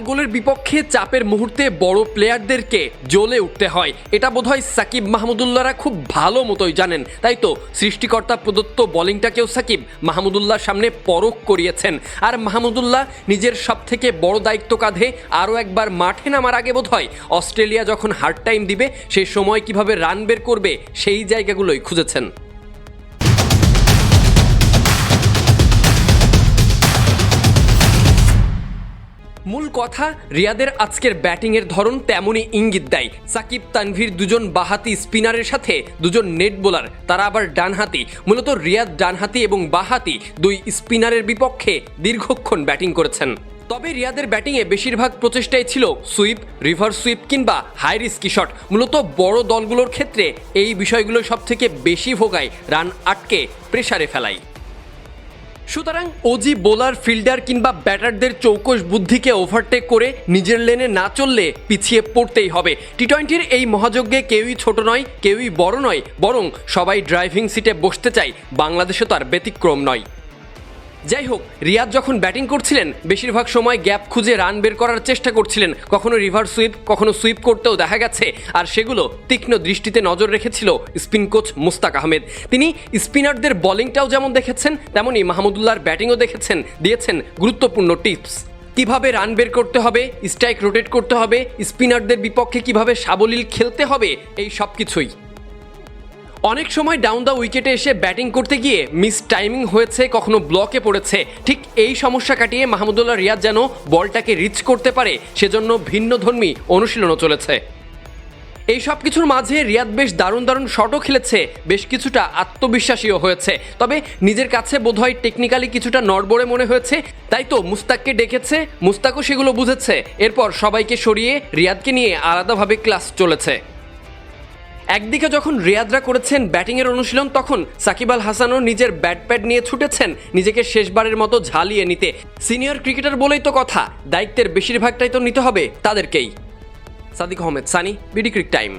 দলগুলোর বিপক্ষে চাপের মুহূর্তে বড় প্লেয়ারদেরকে জ্বলে উঠতে হয়। এটা বোধহয় সাকিব মাহমুদুল্লাহরা খুব ভালো মতোই জানেন। তাই তো, সৃষ্টিকর্তা প্রদত্ত বোলিংটাকেও সাকিব মাহমুদুল্লাহর সামনে পরখ করিয়েছেন। আর মাহমুদুল্লাহ নিজের সব থেকে বড় দায়িত্ব কাঁধে আরও একবার মাঠে নামার আগে বোধ হয় অস্ট্রেলিয়া যখন হার্ড টাইম দিবে সেই সময় কীভাবে রান বের করবে সেই জায়গাগুলোই খুঁজেছেন। কথা, রিয়াদের আজকের ব্যাটিংয়ের ধরন তেমনই ইঙ্গিত দেয়। সাকিব, তানভীর দুজন বাহাতি স্পিনারের সাথে দুজন নেট বোলার, তারা আবার ডানহাতি। মূলত রিয়াদ ডানহাতি এবং বাহাতি দুই স্পিনারের বিপক্ষে দীর্ঘক্ষণ ব্যাটিং করেছেন। তবে রিয়াদের ব্যাটিংয়ে বেশিরভাগ প্রচেষ্টাই ছিল সুইপ, রিভার সুইপ কিংবা হাই রিস্কি শট। মূলত বড় দলগুলোর ক্ষেত্রে এই বিষয়গুলো সব থেকে বেশি ভোগায় রান আটকে প্রেসারে ফেলায়। সুতরাং ওজি, বোলার, ফিল্ডার কিংবা ব্যাটারদের চৌকস বুদ্ধিকে ওভারটেক করে নিজের লেনে না চললে পিছিয়ে পড়তেই হবে। টি টোয়েন্টির এই মহাযজ্ঞে কেউই ছোট নয়, কেউই বড় নয়, বরং সবাই ড্রাইভিং সিটে বসতে চায়। বাংলাদেশে তার ব্যতিক্রম নয়। যাই হোক, রিয়াদ যখন ব্যাটিং করছিলেন, বেশিরভাগ সময় গ্যাপ খুঁজে রান বের করার চেষ্টা করছিলেন। কখনো রিভার সুইপ, কখনো সুইপ করতেও দেখা গেছে। আর সেগুলো তীক্ষ্ণ দৃষ্টিতে নজর রেখেছিল স্পিন কোচ মুস্তাক আহমেদ। তিনি স্পিনারদের বোলিংটাও যেমন দেখেছেন, তেমনই মাহমুদুল্লাহর ব্যাটিংও দেখেছেন, দিয়েছেন গুরুত্বপূর্ণ টিপস। কীভাবে রান বের করতে হবে, স্ট্রাইক রোটেট করতে হবে, স্পিনারদের বিপক্ষে কীভাবে সাবলীল খেলতে হবে, এই সব কিছুই অনেক সময় ডাউন দ্য উইকেটে এসে ব্যাটিং করতে গিয়ে মিস টাইমিং হয়েছে, কখনো ব্লকে পড়েছে। ঠিক এই সমস্যা কাটিয়ে মাহমুদুল্লাহ রিয়াদ যেন বলটাকে রিচ করতে পারে, সেজন্য ভিন্ন ধর্মী অনুশীলনও চলেছে। এই সব কিছুর মাঝে রিয়াদ বেশ দারুণ দারুণ শটও খেলেছে, বেশ কিছুটা আত্মবিশ্বাসীও হয়েছে। তবে নিজের কাছে বোধহয় টেকনিক্যালি কিছুটা নড়বড়ে মনে হয়েছে, তাই তো মুস্তাককে ডেকেছে, মুস্তাকও সেগুলো বুঝেছে। এরপর সবাইকে সরিয়ে রিয়াদকে নিয়ে আলাদাভাবে ক্লাস চলেছে। একদিকে যখন রিয়াদরা করেছেন ব্যাটিংয়ের অনুশীলন, তখন সাকিব আল হাসানও নিজের ব্যাট প্যাড নিয়ে ছুটেছেন নিজেকে শেষবারের মতো ঝালিয়ে নিতে। সিনিয়র ক্রিকেটার বলেই তো কথা, দায়িত্বের বেশিরভাগটাই তো নিতে হবে তাদেরকেই। Sadiq Ahmed, Sunny, BD cric time.